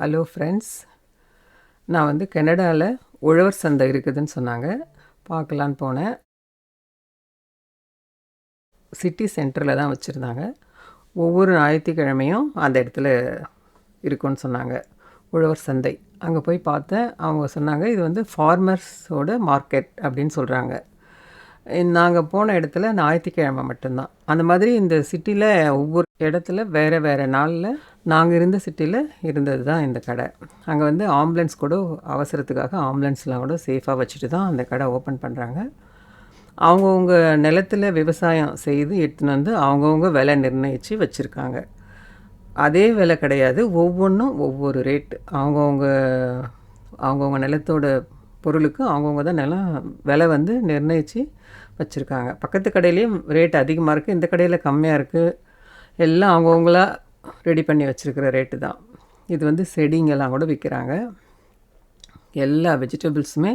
Hello friends நான் வந்து கனடாவில் உழவர் சந்தை இருக்குதுன்னு சொன்னாங்க. பார்க்கலான்னு போனேன். சிட்டி சென்டரில் தான் வச்சுருந்தாங்க. ஒவ்வொரு ஞாயிற்றுக்கிழமையும் அந்த இடத்துல இருக்கும்னு சொன்னாங்க. உழவர் சந்தை. அங்கே போய் பார்த்தேன். அவங்க சொன்னாங்க இது வந்து ஃபார்மர்ஸோட மார்க்கெட் அப்படின்னு சொல்கிறாங்க நாங்கள் போன இடத்துல ஞாயிற்றுக்கிழமை மட்டும்தான். அந்த மாதிரி இந்த சிட்டியில் ஒவ்வொரு இடத்துல வேறு வேறு நாளில் நாங்கள் இருந்த சிட்டியில் இருந்தது தான் இந்த கடை. அங்கே வந்து ஆம்புலன்ஸ் கூட அவசரத்துக்காக ஆம்புலன்ஸ்லாம் கூட சேஃபாக வச்சுட்டு தான் அந்த கடை ஓப்பன் பண்ணுறாங்க அவங்கவுங்க நிலத்தில் விவசாயம் செய்து எடுத்துன்னு வந்து அவங்கவுங்க விலை நிர்ணயித்து வச்சுருக்காங்க. அதே விலை கிடையாது ஒவ்வொன்றும் ஒவ்வொரு ரேட்டு அவங்கவுங்க அவங்கவுங்க நிலத்தோட பொருளுக்கு அவங்கவுங்க தான் நிலம் விலை வந்து நிர்ணயித்து வச்சுருக்காங்க. பக்கத்து கடையிலையும் ரேட் அதிகமாக இருக்குது இந்த கடையில் கம்மியாக இருக்குது எல்லாம் அவங்கவுங்களா ரெடி பண்ணி வச்சுருக்கிற ரேட்டு தான். இது வந்து செடிங்கெல்லாம் கூட விற்கிறாங்க எல்லா வெஜிடபிள்ஸுமே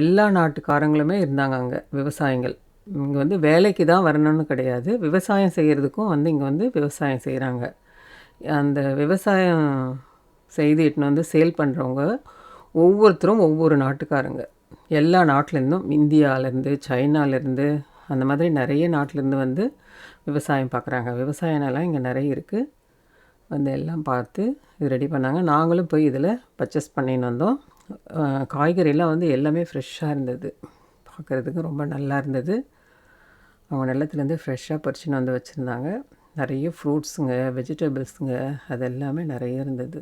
எல்லா நாட்டுக்காரங்களுமே இருந்தாங்க அங்கே விவசாயிகள். இங்கே வந்து வேலைக்கு தான் வரணும்னு கிடையாது. விவசாயம் செய்கிறதுக்கும் வந்து இங்கே வந்து விவசாயம் செய்கிறாங்க அந்த விவசாயம் செய்து இட்டுன்னு வந்து சேல் பண்ணுறவங்க ஒவ்வொருத்தரும் ஒவ்வொரு நாட்டுக்காரங்க. எல்லா நாட்டிலேருந்தும் இந்தியாவிலேருந்து சைனாலேருந்து அந்த மாதிரி நிறைய நாட்டிலேருந்து வந்து விவசாயம் பார்க்குறாங்க. விவசாய நிலம் இங்கே நிறைய இருக்குது வந்து எல்லாம் பார்த்து இது ரெடி பண்ணாங்க. நாங்களும் போய் இதில் பர்ச்சேஸ் பண்ணின்னு வந்தோம். காய்கறிலாம் வந்து எல்லாமே ஃப்ரெஷ்ஷாக இருந்தது. பார்க்குறதுக்கு ரொம்ப நல்லா இருந்தது. அவங்க நிலத்துலேருந்து ஃப்ரெஷ்ஷாக பறிச்சுன்னு வந்து வச்சுருந்தாங்க. நிறைய ஃப்ரூட்ஸுங்க வெஜிடபிள்ஸுங்க அது எல்லாமே நிறைய இருந்தது.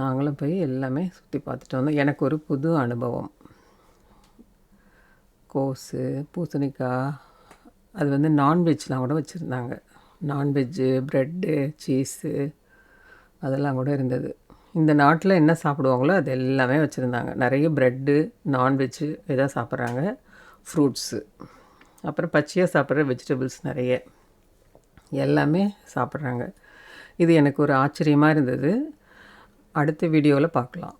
நாங்களும் போய் எல்லாமே சுற்றி பார்த்துட்டு வந்தோம். எனக்கு ஒரு புது அனுபவம். கோஸு பூசணிக்காய் அது வந்து நான்வெஜ்லாம் கூட வச்சுருந்தாங்க. நான்வெஜ்ஜு ப்ரெட்டு சீஸு அதெல்லாம் கூட இருந்தது. இந்த நாட்டில் என்ன சாப்பிடுவாங்களோ அது எல்லாமே வச்சுருந்தாங்க. நிறைய ப்ரெட்டு நான்வெஜ்ஜு இதாக சாப்பிட்றாங்க. ஃப்ரூட்ஸு அப்புறம் பச்சையாக சாப்பிட்ற வெஜிடபிள்ஸ் நிறைய. எல்லாமே சாப்பிட்றாங்க. இது எனக்கு ஒரு ஆச்சரியமாக இருந்தது. அடுத்த வீடியோவில் பார்க்கலாம்.